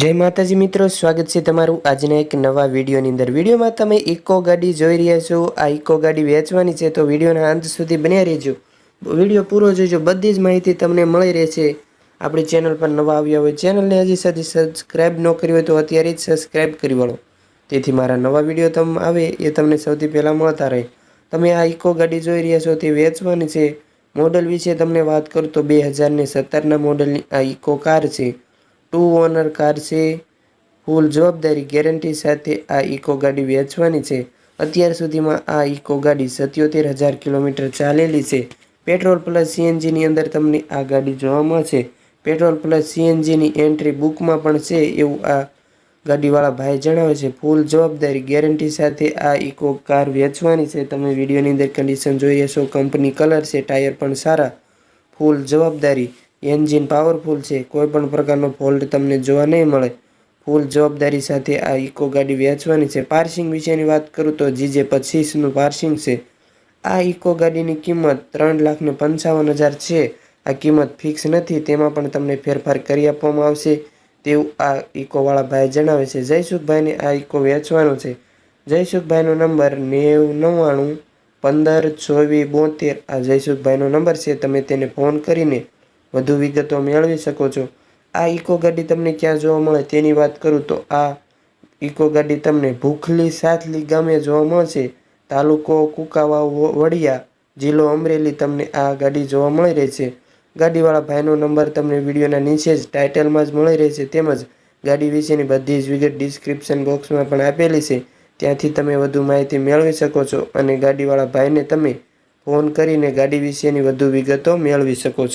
જય માતાજી મિત્રો, સ્વાગત છે તમારું આજના એક નવા વિડીયોની અંદર. વિડીયોમાં તમે ઇકો ગાડી જોઈ રહ્યા છો. આ ઇકો ગાડી વેચવાની છે તો વિડીયોના અંત સુધી બન્યા રહેજો. વીડિયો પૂરો જોજો. બધી જ માહિતી તમને મળી રહેશે. આપણી ચેનલ પર નવા આવ્યા હોય ચેનલને હજી સુધી સબસ્ક્રાઈબ ન કરી હોય તો અત્યારે જ સબસ્ક્રાઈબ કરી વળો. તેથી મારા નવા વીડિયો તમ આવે એ તમને સૌથી પહેલાં મળતા રહે. તમે આ ઇકો ગાડી જોઈ રહ્યા છો તે વેચવાની છે. મોડલ વિશે તમને વાત કરું તો બે હજારને સત્તરના મોડલની આ ઇકો કાર છે. ટુ ઓનર કાર છે. ફૂલ જવાબદારી ગેરંટી સાથે આ ઇકો ગાડી વેચવાની છે. અત્યાર સુધીમાં આ ઇકો ગાડી સત્યોતેર હજાર કિલોમીટર ચાલેલી છે. પેટ્રોલ પ્લસ સીએનજીની અંદર તમને આ ગાડી જોવા મળશે. પેટ્રોલ પ્લસ સીએનજીની એન્ટ્રી બુકમાં પણ છે એવું આ ગાડીવાળા ભાઈ જણાવે છે. ફૂલ જવાબદારી ગેરંટી સાથે આ ઇકો કાર વેચવાની છે. તમે વિડીયોની અંદર કન્ડિશન જોઈ હશો. કંપની કલર છે ટાયર પણ સારા. ફૂલ જવાબદારી એન્જિન પાવરફુલ છે. કોઈ પણ પ્રકારનો ફોલ્ટ તમને જોવા નહીં મળે. ફૂલ જવાબદારી સાથે આ ઇકો ગાડી વેચવાની છે. પાર્સિંગ વિશેની વાત કરું તો જીજે પચીસનું પાર્સિંગ છે. આ ઇકો ગાડીની કિંમત ત્રણ લાખ ને પંચાવન હજાર છે. આ કિંમત ફિક્સ નથી. તેમાં પણ તમને ફેરફાર કરી આપવામાં આવશે. તેવું આ ઇકોવાળા ભાઈ જણાવે છે. જયસુખભાઈને આ ઇકો વેચવાનો છે. જયસુખભાઈનો નંબર નેવું નવ્વાણું પંદર ચોવીસ બોતેર. આ જયસુખભાઈનો નંબર છે. તમે તેને ફોન કરીને વધુ વિગતો મેળવી શકો છો. આ ઇકો ગાડી તમને ક્યાં જોવા મળે તેની વાત કરું તો આ ઇકો ગાડી તમને ભૂખલી સાથલી ગામે જોવા મળશે. તાલુકો કુકાવાવ વડિયા, જિલ્લો અમરેલી તમને આ ગાડી જોવા મળી રહી છે ગાડીવાળા ભાઈનો નંબર તમને વિડીયોના નીચે જ ટાઇટલમાં જ મળી રહેશે. તેમજ ગાડી વિશેની બધી જ વિગત ડિસ્ક્રિપ્શન બોક્સમાં પણ આપેલી છે. ત્યાંથી તમે વધુ માહિતી મેળવી શકો છો અને ગાડીવાળા ભાઈને તમે ફોન કરીને ગાડી વિશેની વધુ વિગતો મેળવી શકો છો.